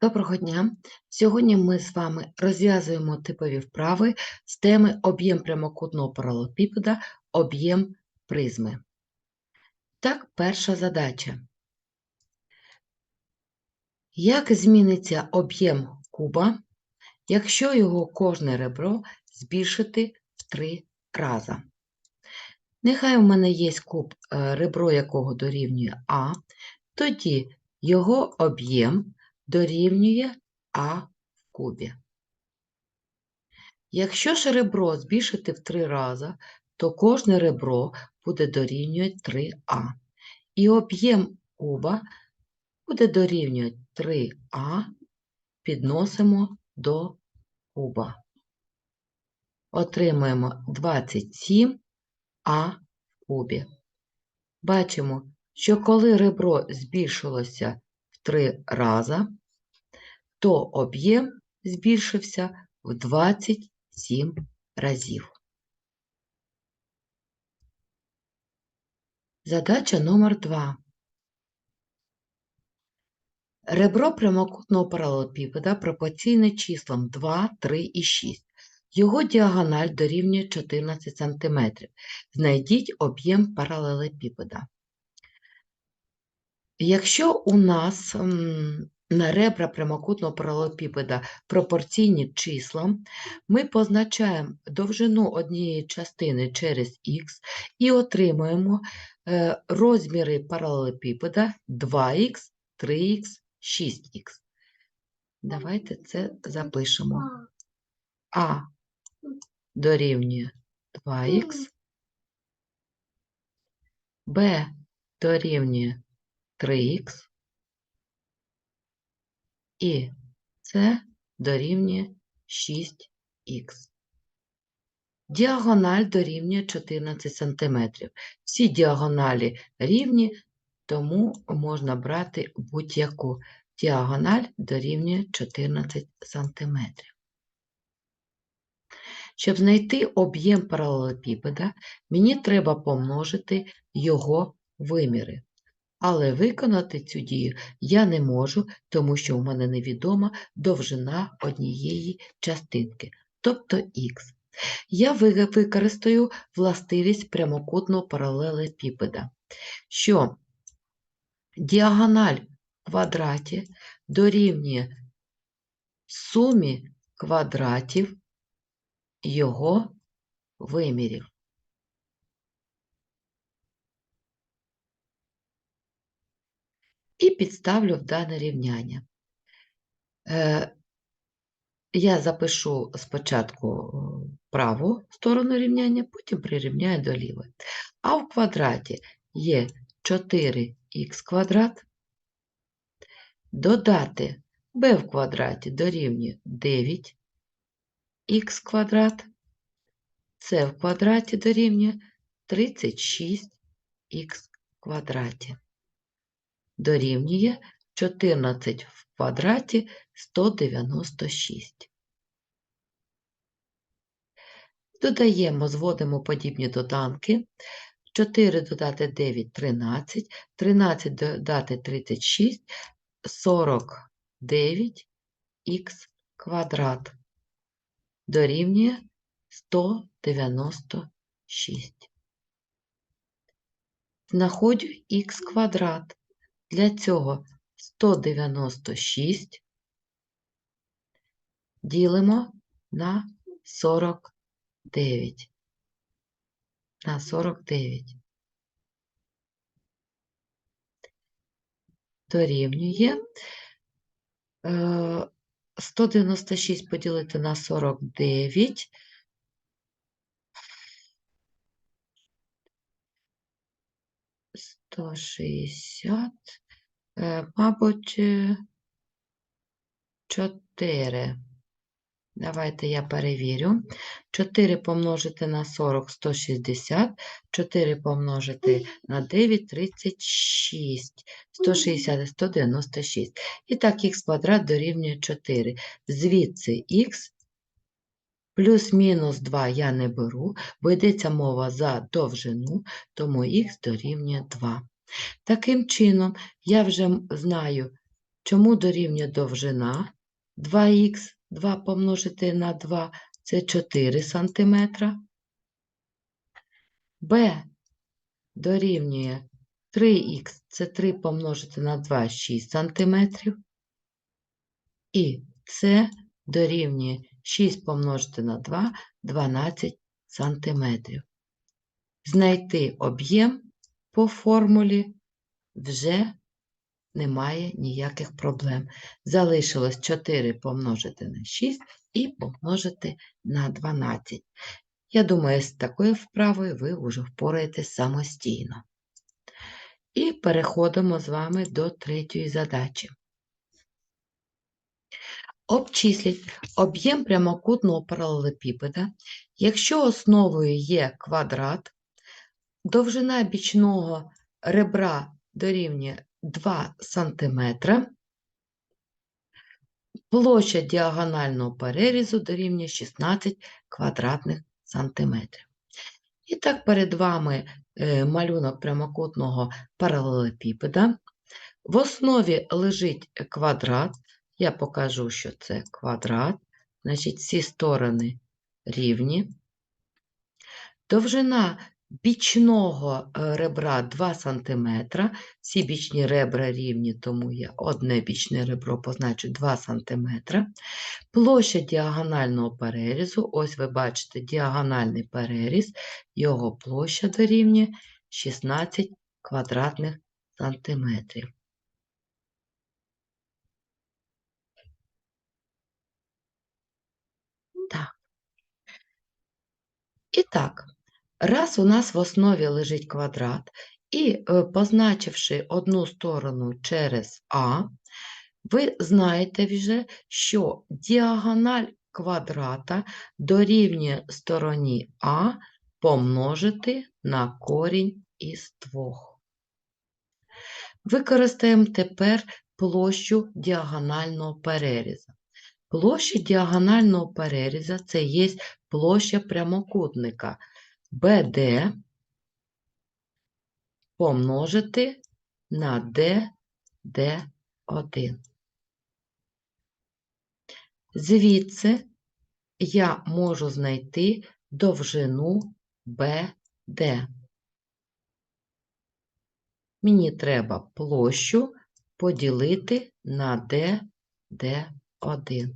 Доброго дня! Сьогодні ми з вами розв'язуємо типові вправи з теми об'єм прямокутного паралелепіпеда, об'єм призми. Так, перша задача. Як зміниться об'єм куба, якщо його кожне ребро збільшити в три рази? Нехай у мене є куб, е, ребро якого дорівнює А, тоді його об'єм дорівнює А в кубі. Якщо ж ребро збільшити в три рази, то кожне ребро буде дорівнювати 3А. І об'єм куба буде дорівнювати 3А, підносимо до куба. Отримаємо 27А в кубі. Бачимо, що коли ребро збільшилося три рази, то об'єм збільшився в 27 разів. Задача номер 2. Ребро прямокутного паралелепіпеда пропорційне числам 2, 3 і 6. Його діагональ дорівнює 14 см. Знайдіть об'єм паралелепіпеда. Якщо у нас на ребра прямокутного паралелепіпеда пропорційні числа, ми позначаємо довжину однієї частини через х і отримуємо е, розміри паралелепіпеда 2х, 3х, 6х. Давайте це запишемо. А дорівнює 2х, Б дорівнює 3х і С дорівнює 6х. Діагональ дорівнює 14 см. Всі діагоналі рівні, тому можна брати будь-яку. Діагональ дорівнює 14 см. Щоб знайти об'єм паралелепіпеда, мені треба помножити його виміри. Але виконати цю дію я не можу, тому що в мене невідома довжина однієї частинки, тобто х. Я ви- використаю властивість прямокутного паралелепіпеда, що діагональ квадраті дорівнює сумі квадратів його вимірів. І підставлю в дане рівняння. Е, я запишу спочатку е, праву сторону рівняння, потім прирівняю до лівої. А в квадраті є 4х квадрат, додати b в квадраті дорівнює 9х квадрат, c в квадраті дорівнює 36х квадраті. Дорівнює 14 в квадраті 196. Додаємо, зводимо подібні доданки. 4 додати 9 – 13, 13 додати 36 – 49х квадрат. Дорівнює 196. Знаходжу х квадрат. Для цього 196 ділимо на 49. На 49. Дорівнює е, 196 поділити на 49. Сто шістдесят, е, мабуть, е, чотири. Давайте я перевірю. 4 помножити на 40 – 160, 4 помножити на 9 – 36, 160 – 196. І так, х квадрат дорівнює 4. Звідси х плюс-мінус 2 я не беру, бо йдеться мова за довжину, тому х дорівнює 2. Таким чином, я вже знаю Чому дорівнює довжина? 2х 2 помножити на 2 це 4 см. Б дорівнює 3х це 3 помножити на 2 6 см. І С дорівнює 6 помножити на 2 12 см. Знайти об'єм по формулі вже немає ніяких проблем. Залишилось 4 помножити на 6 і помножити на 12. Я думаю, з такою вправою ви вже впораєтесь самостійно. І переходимо з вами до третьої задачі. Обчисліть об'єм прямокутного паралелепіпеда, якщо основою є квадрат, довжина бічного ребра дорівнює 2 см, площа діагонального перерізу дорівнює 16 квадратних сантиметрів. І так, перед вами е, малюнок прямокутного паралелепіпеда. В основі лежить квадрат. Я покажу, що це квадрат. Значить, всі сторони рівні. Довжина бічного е, ребра 2 см. Всі бічні ребра рівні, тому я одне бічне ребро позначу 2 см. Площа діагонального перерізу, ось ви бачите діагональний переріз, його площа дорівнює 16 квадратних сантиметрів. Так. І так, раз у нас в основі лежить квадрат, і е, позначивши одну сторону через А, ви знаєте вже, що діагональ квадрата дорівнює стороні А помножити на корінь із двох. Використаємо тепер площу діагонального перерізу. Площа діагонального переріза це є площа прямокутника BD помножити на DD1. Звідси я можу знайти довжину BD. Мені треба площу поділити на DD1.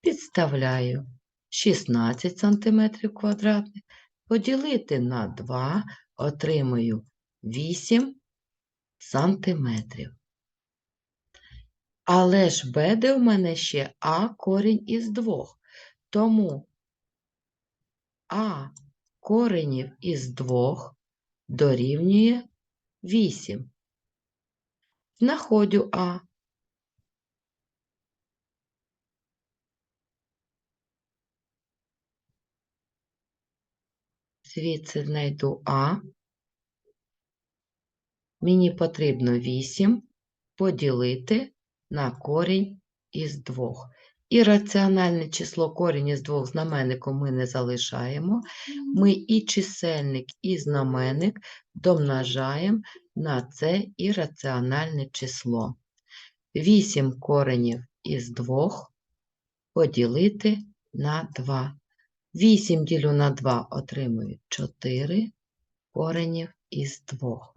Підставляю 16 см квадратних, поділити на 2, отримую 8 сантиметрів. Але ж буде у мене ще А корінь із двох. Тому А коренів із двох дорівнює 8. Знаходю А. Звідси знайду А. Мені потрібно 8 поділити на корінь із 2. І раціональне число корінь із двох знаменником ми не залишаємо. Ми і чисельник, і знаменник домножаємо на це ірраціональне число. 8 коренів із 2 поділити на 2. 8 ділю на 2 отримую 4 коренів із 2.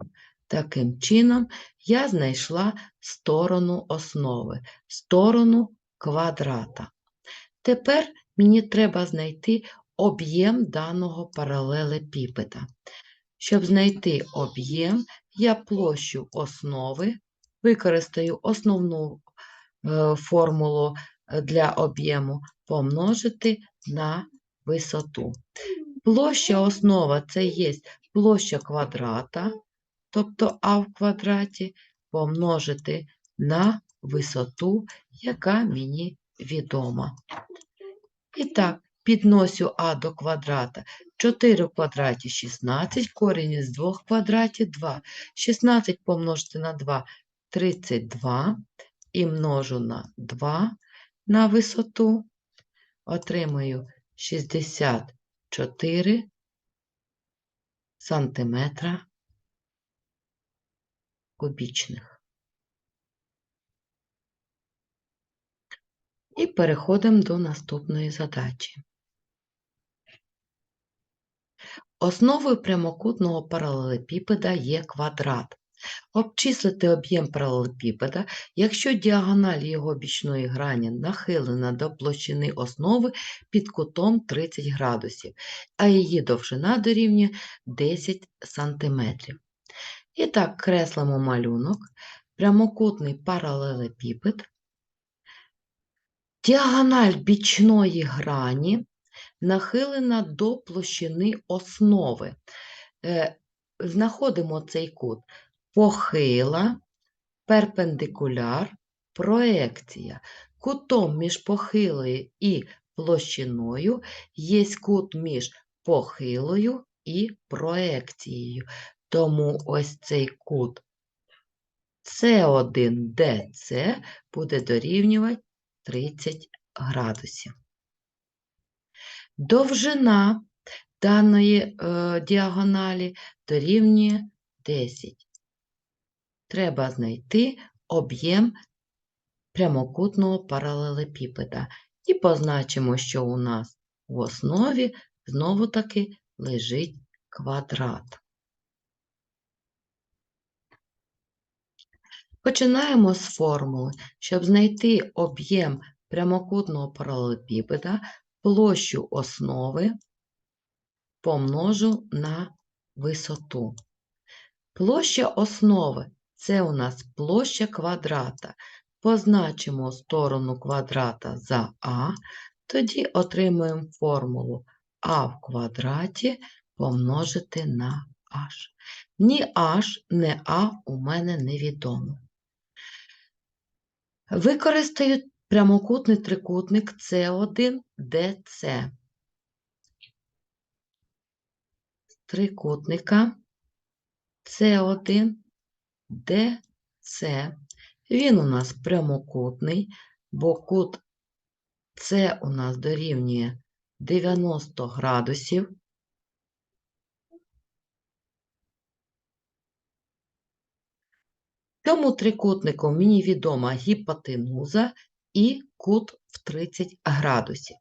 Таким чином, я знайшла сторону основи, сторону квадрата. Тепер мені треба знайти об'єм даного паралелепіпеда. Щоб знайти об'єм, я площу основи використаю основну е, формулу е, для об'єму помножити на висоту. Площа основа це є площа квадрата, тобто А в квадраті, помножити на висоту, яка мені відома. І так, підносю А до квадрата. 4 в квадраті 16, корінь із 2 в квадраті 2. 16 помножити на 2 32 і множу на 2 на висоту. Отримую 64 сантиметра кубічних. І переходимо до наступної задачі. Основою прямокутного паралелепіпеда є квадрат. Обчислити об'єм паралелепіпеда, якщо діагональ його бічної грані нахилена до площини основи під кутом 30 градусів, а її довжина дорівнює 10 см. І так, креслимо малюнок, прямокутний паралелепіпед, діагональ бічної грані нахилена до площини основи. Е, знаходимо цей кут похила, перпендикуляр, проекція. Кутом між похилою і площиною є кут між похилою і проекцією. Тому ось цей кут С1ДЦ буде дорівнювати 30 градусів. Довжина даної е, діагоналі дорівнює 10. Треба знайти об'єм прямокутного паралелепіпеда і позначимо, що у нас в основі знову-таки лежить квадрат. Починаємо з формули. Щоб знайти об'єм прямокутного паралелепіпеда, площу основи помножу на висоту. Площа основи це у нас площа квадрата. Позначимо сторону квадрата за А, тоді отримуємо формулу А в квадраті помножити на H. Ні H, ні А у мене невідомо. Використаю прямокутний трикутник С1, ДЦ. Трикутника С1, ДЦ. Він у нас прямокутний, бо кут С у нас дорівнює 90 градусів. Цьому трикутнику мені відома гіпотенуза і кут в 30 градусів.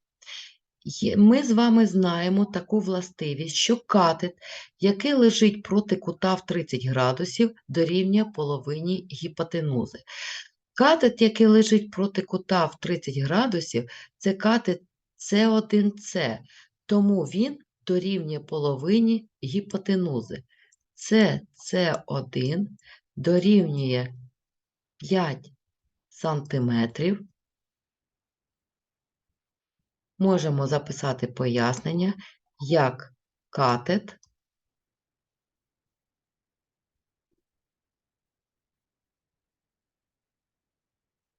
Ми з вами знаємо таку властивість, що катет, який лежить проти кута в 30 градусів, дорівнює половині гіпотенузи. Катет, який лежить проти кута в 30 градусів, це катет С1С, тому він дорівнює половині гіпотенузи. Це С1 дорівнює 5 сантиметрів можемо записати пояснення, як катет.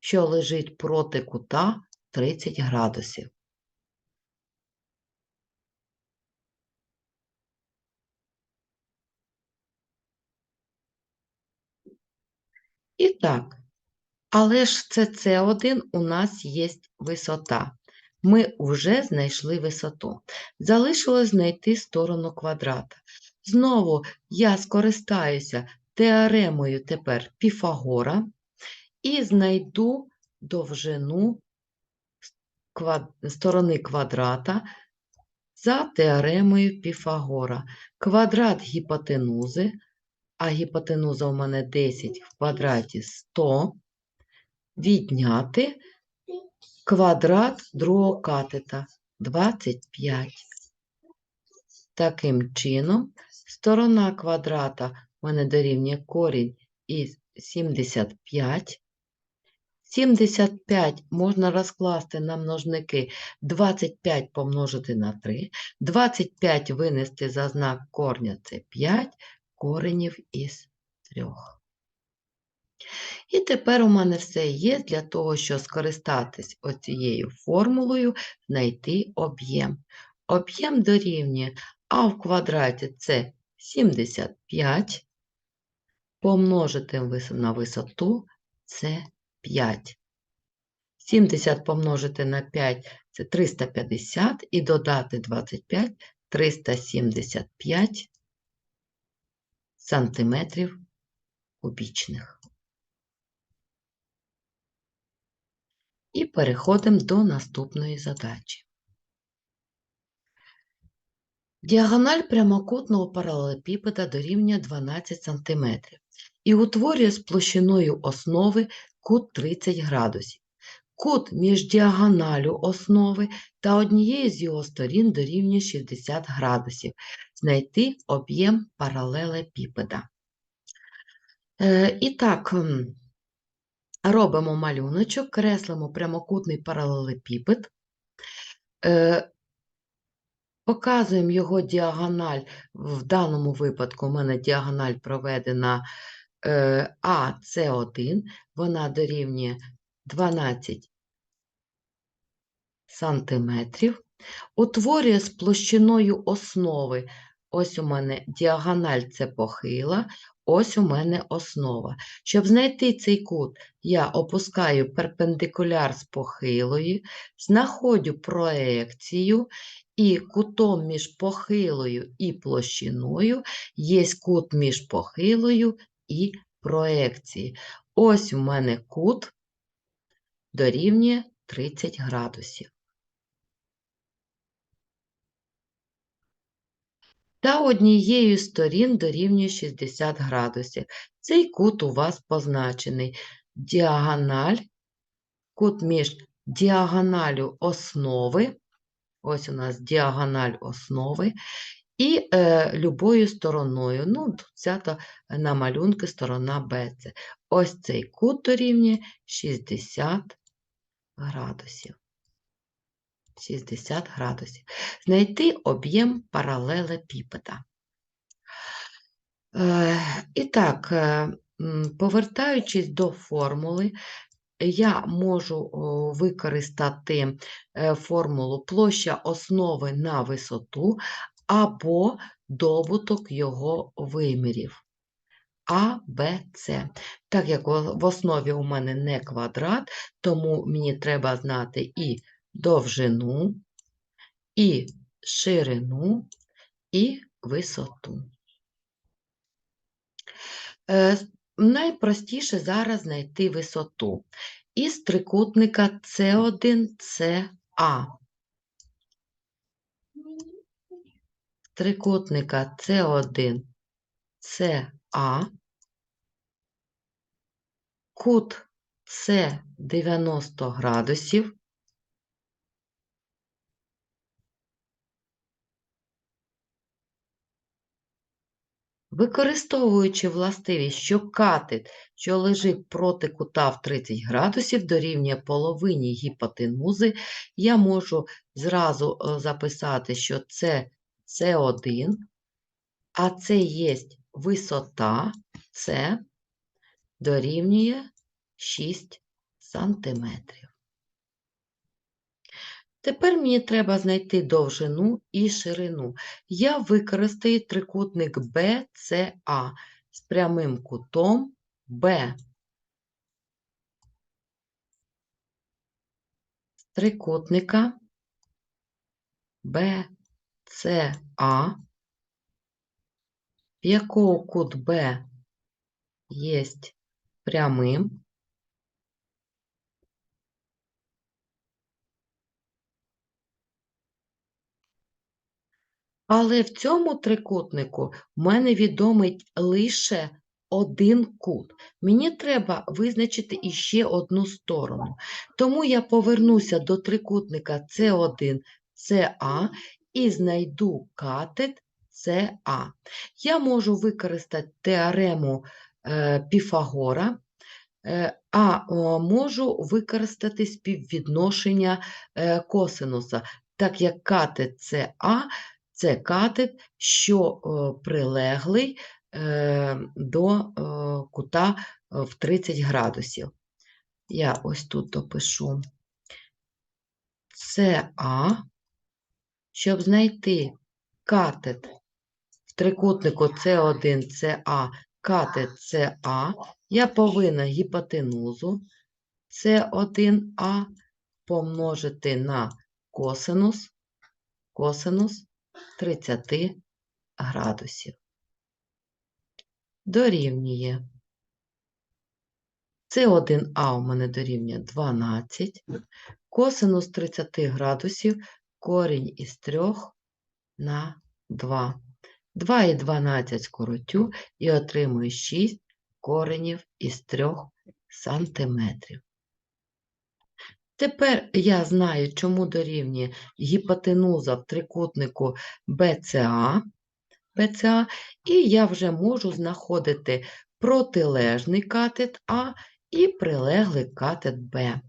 Що лежить проти кута 30 градусів. І так, але ж це С1 у нас є висота ми вже знайшли висоту. Залишилось знайти сторону квадрата. Знову я скористаюся теоремою тепер Піфагора і знайду довжину сторони квадрата за теоремою Піфагора. Квадрат гіпотенузи, а гіпотенуза у мене 10 в квадраті 100, відняти квадрат другого катета 25. Таким чином, сторона квадрата в мене дорівнює корінь із 75. 75 можна розкласти на множники 25 помножити на 3. 25 винести за знак корня це 5 коренів із 3. І тепер у мене все є для того, щоб скористатись оцією формулою, знайти об'єм. Об'єм дорівнює А в квадраті це 75, помножити на висоту це 5. 70 помножити на 5 це 350 і додати 25 375 сантиметрів кубічних. І переходимо до наступної задачі. Діагональ прямокутного паралелепіпеда дорівнює 12 см і утворює з площиною основи кут 30 градусів. Кут між діагоналю основи та однією з його сторін дорівнює 60 градусів. Знайти об'єм паралелепіпеда. Е, І так, робимо малюночок, креслимо прямокутний паралелепіпед, е, показуємо його діагональ. В даному випадку у мене діагональ проведена е, АС1, вона дорівнює 12 сантиметрів, утворює з площиною основи. Ось у мене діагональ це похила, ось у мене основа. Щоб знайти цей кут, я опускаю перпендикуляр з похилою, знаходжу проекцію, і кутом між похилою і площиною є кут між похилою і проекцією. Ось у мене кут дорівнює 30 градусів. Та однією з сторін дорівнює 60 градусів. Цей кут у вас позначений. Діагональ, кут між діагоналю основи, ось у нас діагональ основи, і е, любою стороною. Ну, взята на малюнки сторона БЦ. Ось цей кут дорівнює 60 градусів. 60 градусів. Знайти об'єм паралелепіпеда. Е, І так, е, повертаючись до формули, я можу використати е, формулу площа основи на висоту або добуток його вимірів. А, Б, С. Так як в в основі у мене не квадрат, тому мені треба знати і довжину, і ширину, і висоту. Е, Найпростіше зараз знайти висоту із трикутника С1, СА. Трикутника С1, СА. Кут С 90 градусів. Використовуючи властивість, що катет, що лежить проти кута в 30 градусів, дорівнює половині гіпотенузи, я можу зразу е, записати, що це С1, а це є висота С дорівнює 6 сантиметрів. Тепер мені треба знайти довжину і ширину. Я використаю трикутник BCA з прямим кутом B. Трикутника BCA, в якого кут B є прямим, Але в цьому трикутнику в мене відомий лише один кут. Мені треба визначити іще одну сторону. Тому я повернуся до трикутника С1, СА і знайду катет СА. Я можу використати теорему е, Піфагора, е, а можу використати співвідношення е, косинуса, так як катет СА це катет, що е, прилеглий е, до е, кута в 30 градусів. Я ось тут допишу СА, щоб знайти катет в трикутнику С1, СА, катет СА, я повинна гіпотенузу С1А помножити на косинус, косинус 30 градусів. Дорівнює С1А у мене дорівнює 12. Косинус 30 градусів корінь із 3 на 2. 2 і 12 скоротю і отримую 6 коренів із 3 сантиметрів. Тепер я знаю, чому дорівнює гіпотенуза в трикутнику BCA, BCA, і я вже можу знаходити протилежний катет А і прилеглий катет Б.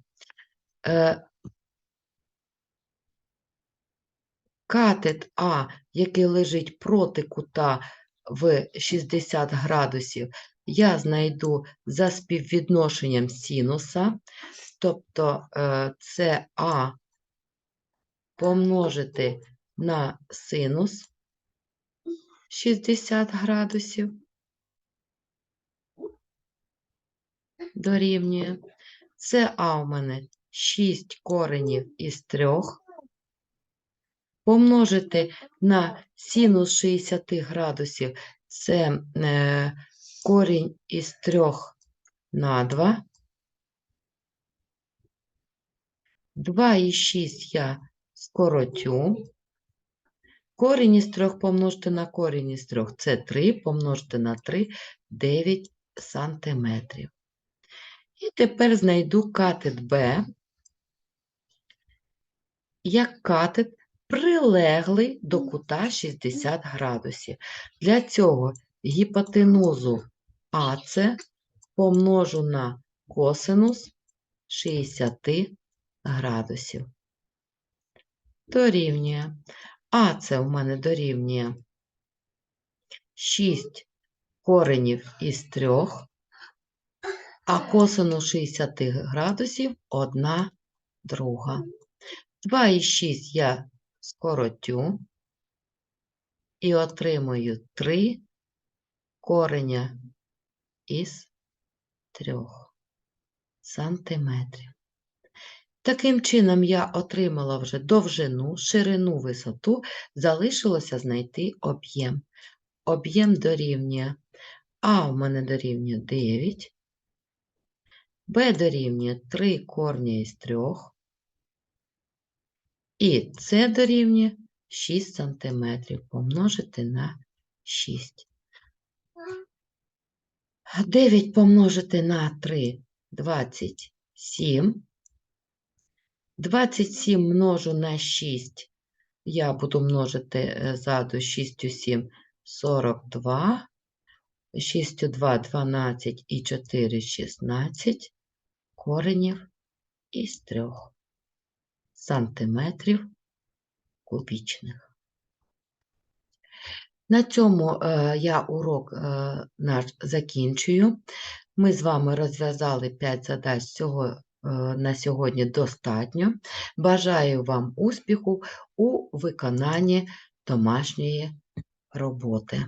Е, Катет А, який лежить проти кута в 60 градусів, я знайду за співвідношенням синуса, тобто е, це А помножити на синус 60 градусів дорівнює. Це А у мене 6 коренів із 3 помножити на синус 60 градусів, це е, корінь із 3 на 2. 2 і 6 я скоротю. Корінь із 3 помножити на корінь із 3 – це 3, помножити на 3 – 9 сантиметрів. І тепер знайду катет Б, як катет прилеглий до кута 60 градусів. Для цього гіпотенузу АЦ помножу на косинус 60 градусів. Дорівнює. АЦ у мене дорівнює 6 коренів із 3, а косинус 60 градусів 1 друга. 2 і 6 я скоротю і отримую 3 кореня із 3 сантиметрів. Таким чином, я отримала вже довжину, ширину, висоту, залишилося знайти об'єм. Об'єм дорівнює А у мене дорівнює 9, Б дорівнює 3 корня із 3, і С дорівнює 6 см помножити на 6. 9 помножити на 3 – 27. 27 множу на 6, я буду множити е, ззаду 6 у 7 – 42, 6 у 2 – 12 і 4 – 16 коренів із 3 сантиметрів кубічних. На цьому е, я урок е, наш закінчую. Ми з вами розв'язали 5 задач цього на сьогодні достатньо. Бажаю вам успіху у виконанні домашньої роботи.